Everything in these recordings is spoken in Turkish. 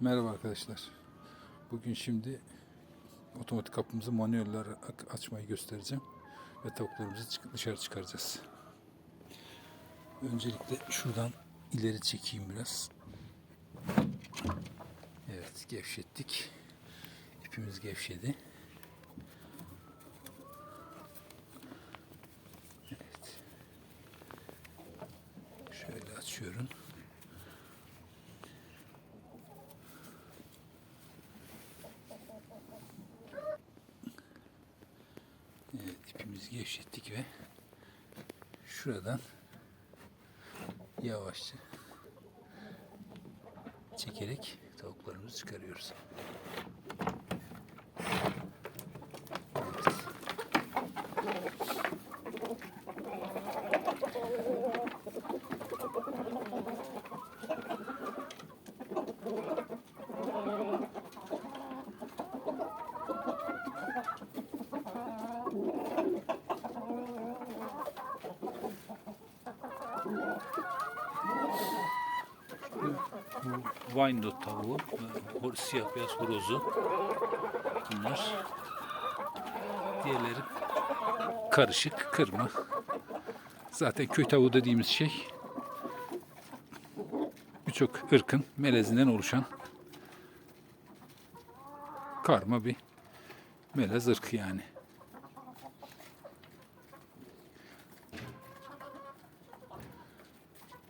Merhaba arkadaşlar. Bugün şimdi otomatik kapımızı manuel olarak açmayı göstereceğim. Ve tavuklarımızı dışarı çıkaracağız. Öncelikle şuradan ileri çekeyim biraz. Evet gevşettik. İpimiz gevşedi. Evet. Şöyle açıyorum. Evet, ipimizi gevşettik ve şuradan yavaşça çekerek tavuklarımızı çıkarıyoruz. Bu Wyandotte tavuğu, hor- siyah beyaz horozu. Bunlar. Diğerleri karışık, kırma. Zaten köy tavuğu dediğimiz şey birçok ırkın melezinden oluşan karma bir melez ırkı yani.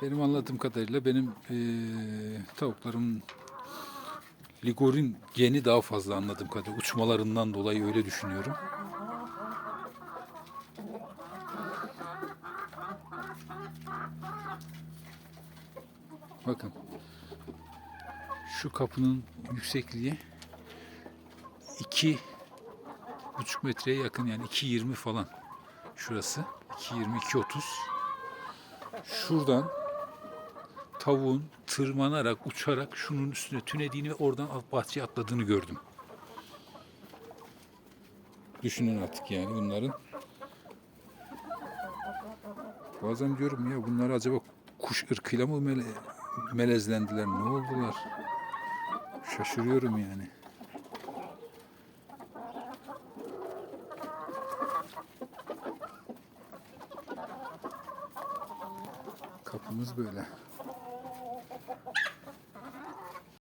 Benim anladığım kadarıyla benim eee tavuklarım ligorin geni daha fazla anladığım kadarıyla. Uçmalarından dolayı öyle düşünüyorum. Bakın. Şu kapının yüksekliği iki buçuk metreye yakın yani 2.20 falan şurası. 2.20 2.30 şuradan tavuğun tırmanarak, uçarak şunun üstüne tünediğini ve oradan alt bahçeye atladığını gördüm. Düşünün artık yani bunların. Bazen diyorum ya bunlar acaba kuş ırkıyla mı mele- melezlendiler, ne oldular? Şaşırıyorum yani. Kapımız böyle.